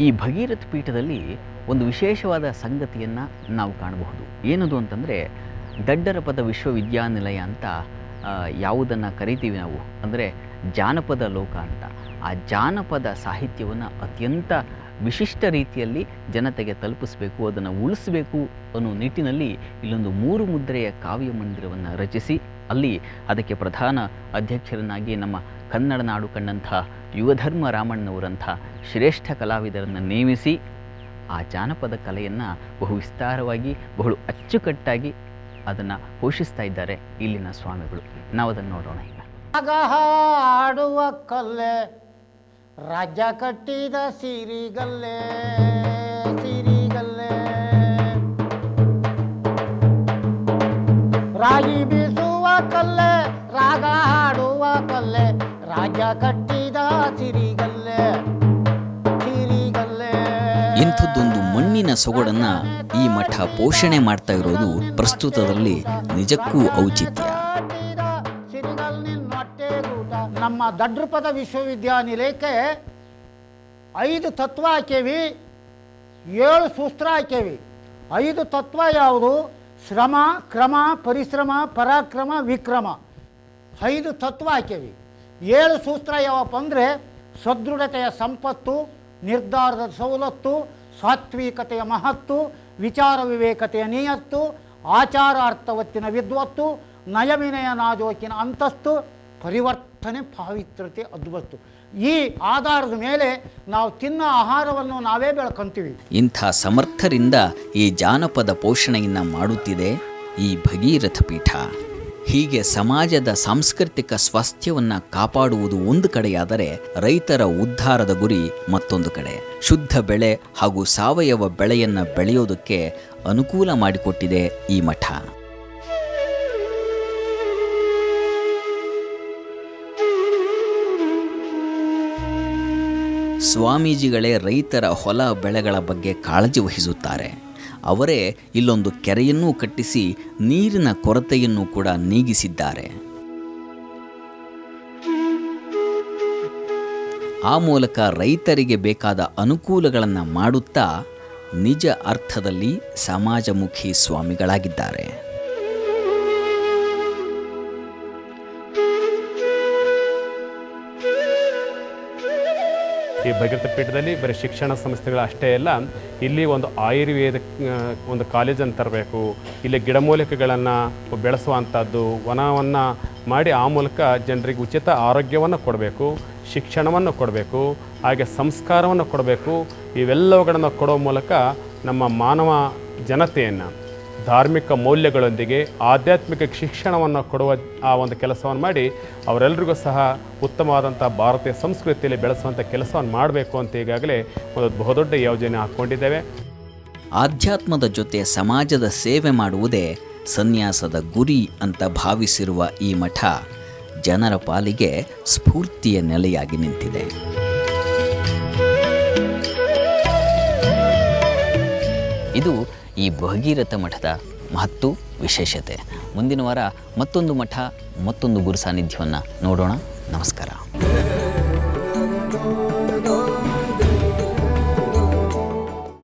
ಈ ಭಗೀರಥ ಪೀಠದಲ್ಲಿ ಒಂದು ವಿಶೇಷವಾದ ಸಂಗತಿಯನ್ನು ನಾವು ಕಾಣಬಹುದು. ಏನದು ಅಂತಂದರೆ, ದಡ್ಡರ ಪದ ವಿಶ್ವವಿದ್ಯಾನಿಲಯ ಅಂತ ಯಾವುದನ್ನು ಕರಿತೀವಿ ನಾವು? ಅಂದರೆ ಜಾನಪದ ಲೋಕ ಅಂತ. ಆ ಜಾನಪದ ಸಾಹಿತ್ಯವನ್ನು ಅತ್ಯಂತ ವಿಶಿಷ್ಟ ರೀತಿಯಲ್ಲಿ ಜನತೆಗೆ ತಲುಪಿಸಬೇಕು, ಅದನ್ನು ಉಳಿಸಬೇಕು ಅನ್ನೋ ನಿಟ್ಟಿನಲ್ಲಿ ಇಲ್ಲೊಂದು ಮೂರು ಮುದ್ರೆಯ ಕಾವ್ಯ ಮಂದಿರವನ್ನು ರಚಿಸಿ, ಅಲ್ಲಿ ಅದಕ್ಕೆ ಪ್ರಧಾನ ಅಧ್ಯಕ್ಷರನ್ನಾಗಿ ನಮ್ಮ ಕನ್ನಡ ನಾಡು ಕಂಡಂಥ ಯುವಧರ್ಮ ರಾಮಣ್ಣವರಂಥ ಶ್ರೇಷ್ಠ ಕಲಾವಿದರನ್ನು ನೇಮಿಸಿ, ಆ ಜಾನಪದ ಕಲೆಯನ್ನು ಬಹು ವಿಸ್ತಾರವಾಗಿ, ಬಹಳು ಅಚ್ಚುಕಟ್ಟಾಗಿ ಅದನ್ನು ಪೋಷಿಸ್ತಾ ಇದ್ದಾರೆ ಇಲ್ಲಿನ ಸ್ವಾಮಿಗಳು. ನಾವು ಅದನ್ನು ನೋಡೋಣ ಈಗ. ಆಡುವ ಕಲ್ಲೆ ರಾಜ್ಯ ಕಟ್ಟಿದ ಸಿರಿಗಲ್ಲೆ ಸಿರಿಗಲ್ಲೆ. ರಾಗಿ ಬೀಸುವ ಕಲ್ಲೆ, ರಾಗ ಹಾಡುವ ಕಲ್ಲೆ ರಾಜ್ಯ ಕಟ್ಟಿದ ಸಿರಿಗಲ್ಲೆ ಸಿರಿಗಲ್ಲೆ. ಇಂಥದ್ದೊಂದು ಮಣ್ಣಿನ ಸೊಗಡನ್ನ ಈ ಮಠ ಪೋಷಣೆ ಮಾಡ್ತಾ ಇರೋದು ಪ್ರಸ್ತುತದಲ್ಲಿ ನಿಜಕ್ಕೂ ಔಚಿತ್ಯ. ನಮ್ಮ ದಡ್ರಪದ ವಿಶ್ವವಿದ್ಯಾನಿಲಯಕ್ಕೆ ಐದು ತತ್ವ ಹಾಕೇವಿ, ಏಳು ಸೂಸ್ತ್ರ ಹಾಕೇವಿ. ಐದು ತತ್ವ ಯಾವುದು? ಶ್ರಮ, ಕ್ರಮ, ಪರಿಶ್ರಮ, ಪರಾಕ್ರಮ, ವಿಕ್ರಮ. ಐದು ತತ್ವ ಹಾಕೇವಿ. ಏಳು ಸೂತ್ರ ಯಾವಪ್ಪ ಅಂದರೆ ಸದೃಢತೆಯ ಸಂಪತ್ತು, ನಿರ್ಧಾರದ ಸವಲತ್ತು, ಸಾತ್ವಿಕತೆಯ ಮಹತ್ತು, ವಿಚಾರ ವಿವೇಕತೆಯ ನಿಯತ್ತು ಆಚಾರ ಅರ್ಥವತ್ತಿನ ವಿದ್ವತ್ತು, ನಯವಿನಯ ನಾಜೋಕಿನ ಅಂತಸ್ತು ಪರಿವರ್ತನೆ ಪಾವಿತ್ರತೆ ಅದ್ವತ್ತು ಈ ಆಧಾರದ ಮೇಲೆ ನಾವು ತಿನ್ನೋ ಆಹಾರವನ್ನು ನಾವೇ ಬೆಳ್ಕೊಂತೀವಿ. ಇಂಥ ಸಮರ್ಥರಿಂದ ಈ ಜಾನಪದ ಪೋಷಣೆಯನ್ನು ಮಾಡುತ್ತಿದೆ ಈ ಭಗೀರಥ ಪೀಠ. ಹೀಗೆ ಸಮಾಜದ ಸಾಂಸ್ಕೃತಿಕ ಸ್ವಾಸ್ಥ್ಯವನ್ನು ಕಾಪಾಡುವುದು ಒಂದು ಕಡೆಯಾದರೆ ರೈತರ ಉದ್ಧಾರದ ಗುರಿ ಮತ್ತೊಂದು ಕಡೆ. ಶುದ್ಧ ಬೆಳೆ ಹಾಗೂ ಸಾವಯವ ಬೆಳೆಯನ್ನು ಬೆಳೆಯೋದಕ್ಕೆ ಅನುಕೂಲ ಮಾಡಿಕೊಟ್ಟಿದೆ ಈ ಮಠ. ಸ್ವಾಮೀಜಿಗಳೇ ರೈತರ ಹೊಲ ಬೆಳೆಗಳ ಬಗ್ಗೆ ಕಾಳಜಿ ವಹಿಸುತ್ತಾರೆ. ಅವರೇ ಇಲ್ಲೊಂದು ಕೆರೆಯನ್ನೂ ಕಟ್ಟಿಸಿ ನೀರಿನ ಕೊರತೆಯನ್ನು ಕೂಡ ನೀಗಿಸಿದ್ದಾರೆ. ಆ ಮೂಲಕ ರೈತರಿಗೆ ಬೇಕಾದ ಅನುಕೂಲಗಳನ್ನು ಮಾಡುತ್ತಾ ನಿಜ ಅರ್ಥದಲ್ಲಿ ಸಮಾಜಮುಖಿ ಸ್ವಾಮಿಗಳಾಗಿದ್ದಾರೆ. ಈ ಭಗೀರಥ ಪೀಠದಲ್ಲಿ ಬರೀ ಶಿಕ್ಷಣ ಸಂಸ್ಥೆಗಳು ಅಷ್ಟೇ ಅಲ್ಲ, ಇಲ್ಲಿ ಒಂದು ಆಯುರ್ವೇದ ಒಂದು ಕಾಲೇಜನ್ನು ತರಬೇಕು, ಇಲ್ಲಿ ಗಿಡಮೂಲಿಕೆಗಳನ್ನು ಬೆಳೆಸುವಂಥದ್ದು, ವನವನ್ನು ಮಾಡಿ ಆ ಮೂಲಕ ಜನರಿಗೆ ಉಚಿತ ಆರೋಗ್ಯವನ್ನು ಕೊಡಬೇಕು, ಶಿಕ್ಷಣವನ್ನು ಕೊಡಬೇಕು, ಹಾಗೆ ಸಂಸ್ಕಾರವನ್ನು ಕೊಡಬೇಕು, ಇವೆಲ್ಲವುಗಳನ್ನು ಕೊಡೋ ಮೂಲಕ ನಮ್ಮ ಮಾನವ ಜನತೆಯನ್ನು ಧಾರ್ಮಿಕ ಮೌಲ್ಯಗಳೊಂದಿಗೆ ಆಧ್ಯಾತ್ಮಿಕ ಶಿಕ್ಷಣವನ್ನು ಕೊಡುವ ಆ ಒಂದು ಕೆಲಸವನ್ನು ಮಾಡಿ ಅವರೆಲ್ಲರಿಗೂ ಸಹ ಉತ್ತಮವಾದಂಥ ಭಾರತೀಯ ಸಂಸ್ಕೃತಿಯಲ್ಲಿ ಬೆಳೆಸುವಂಥ ಕೆಲಸವನ್ನು ಮಾಡಬೇಕು ಅಂತ ಈಗಾಗಲೇ ಒಂದು ಬಹುದೊಡ್ಡ ಯೋಜನೆ ಹಾಕ್ಕೊಂಡಿದ್ದೇವೆ. ಆಧ್ಯಾತ್ಮದ ಜೊತೆ ಸಮಾಜದ ಸೇವೆ ಮಾಡುವುದೇ ಸನ್ಯಾಸದ ಗುರಿ ಅಂತ ಭಾವಿಸಿರುವ ಈ ಮಠ ಜನರ ಪಾಲಿಗೆ ಸ್ಫೂರ್ತಿಯ ನೆಲೆಯಾಗಿ ನಿಂತಿದೆ. ಇದು ಈ ಭಗೀರಥ ಮಠದ ಮಹತ್ತು ವಿಶೇಷತೆ. ಮುಂದಿನ ವಾರ ಮತ್ತೊಂದು ಮಠ, ಮತ್ತೊಂದು ಗುರು ಸಾನ್ನಿಧ್ಯವನ್ನು ನೋಡೋಣ. ನಮಸ್ಕಾರ.